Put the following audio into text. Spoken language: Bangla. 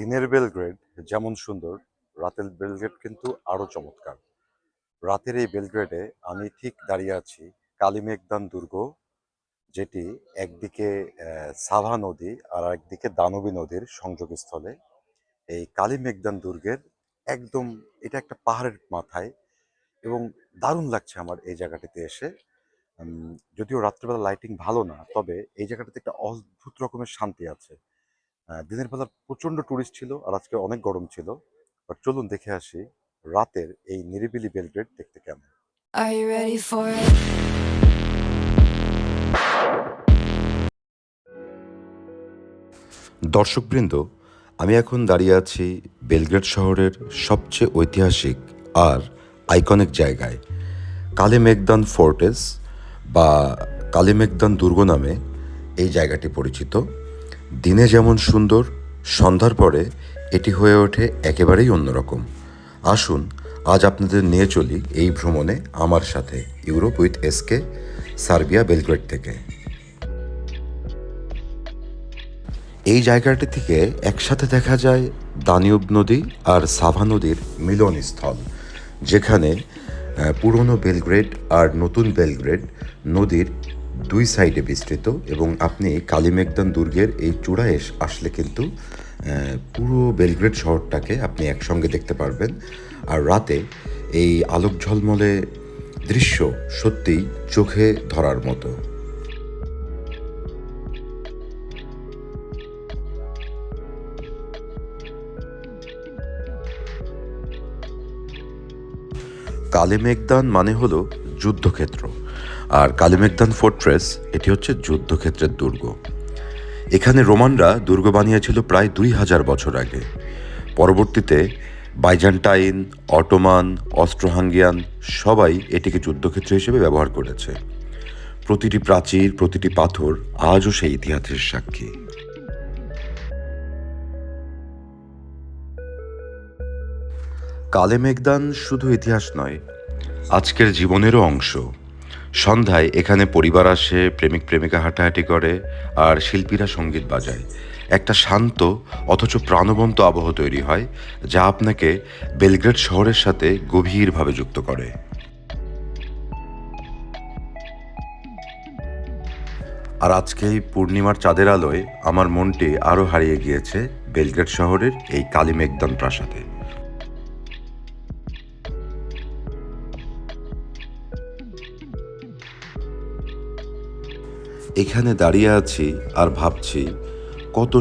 দিনের বেলগ্রেড যেমন সুন্দর, রাতের বেলগ্রেড কিন্তু আরও চমৎকার। রাতের এই বেলগ্রেডে আমি ঠিক দাঁড়িয়ে আছি কালিমেঘদান দুর্গ, যেটি একদিকে সাভা নদী আর একদিকে দানবী নদীর সংযোগস্থলে। এই কালিমেঘদান দুর্গের একদম, এটা একটা পাহাড়ের মাথায় এবং দারুণ লাগছে আমার এই জায়গাটিতে এসে। যদিও রাত্রেবেলা লাইটিং ভালো না, তবে এই জায়গাটাতে একটা অদ্ভুত রকমের শান্তি আছে। দিনের বেলা প্রচণ্ড টুরিস্ট ছিল আর আজকে অনেক গরম ছিল। আর চলুন দেখে আসি রাতের এই নিরিবিলি বেলগ্রেড দেখতে কেমন? দর্শকবৃন্দ আমি এখন দাঁড়িয়ে আছি বেলগ্রেড শহরের সবচেয়ে ঐতিহাসিক আর আইকনিক জায়গায়। কালেমেগদান ফোর্টেস বা কালেমেগদান দুর্গ নামে এই জায়গাটি পরিচিত। দিনে যেমন সুন্দর, সন্ধ্যার পরে এটি হয়ে ওঠে একেবারেই অন্যরকম। আসুন, আজ আপনাদের নিয়ে চলি এই ভ্রমণে আমার সাথে Europe with SK, Serbia, Belgrade থেকে। এই জায়গাটি থেকে একসাথে দেখা যায় দানিউব নদী আর সাভা নদীর মিলনস্থল, যেখানে পুরনো বেলগ্রেড আর নতুন বেলগ্রেড নদীর দুই সাইডে বিস্তৃত এবং আপনি কালিমেগদান দুর্গের এই চূড়ায় আসলে কিন্তু পুরো বেলগ্রেড শহরটাকে আপনি একসঙ্গে দেখতে পারবেন। আর রাতে এই আলোক ঝলমলে দৃশ্য সত্যিই চোখে ধরার মতো। কালেমেগদান মানে হলো যুদ্ধক্ষেত্র। আর কালেমেগদান ফোর্ট্রেস, এটি হচ্ছে যুদ্ধক্ষেত্রের দুর্গ। এখানে রোমানরা দুর্গ বানিয়েছিল প্রায় দুই হাজার বছর আগে। পরবর্তীতে বাইজান্টাইন, অটোমান, অস্ট্রোহাঙ্গিয়ান সবাই এটিকে যুদ্ধক্ষেত্র হিসেবে ব্যবহার করেছে। প্রতিটি প্রাচীর, প্রতিটি পাথর আজও সেই ইতিহাসের সাক্ষী। কালেমেগদান শুধু ইতিহাস নয় আজকের জীবনেরও অংশ। সন্ধ্যায় এখানে পরিবার আসে, প্রেমিক প্রেমিকা হাঁটাহাঁটি করে, আর শিল্পীরা সংগীত বাজায়। একটা শান্ত, অথচ প্রাণবন্ত আবহ তৈরি হয়, যা আপনাকে বেলগ্রেড শহরের সাথে গভীরভাবে যুক্ত করে। আর আজকে এই পূর্ণিমার চাঁদের আলোয় আমার মনটি আরও হারিয়ে গিয়েছে বেলগ্রেড শহরের এই কালিমেগদান প্রাসাদে এখানে দাঁড়িয়ে আছি আর ভাবছি কত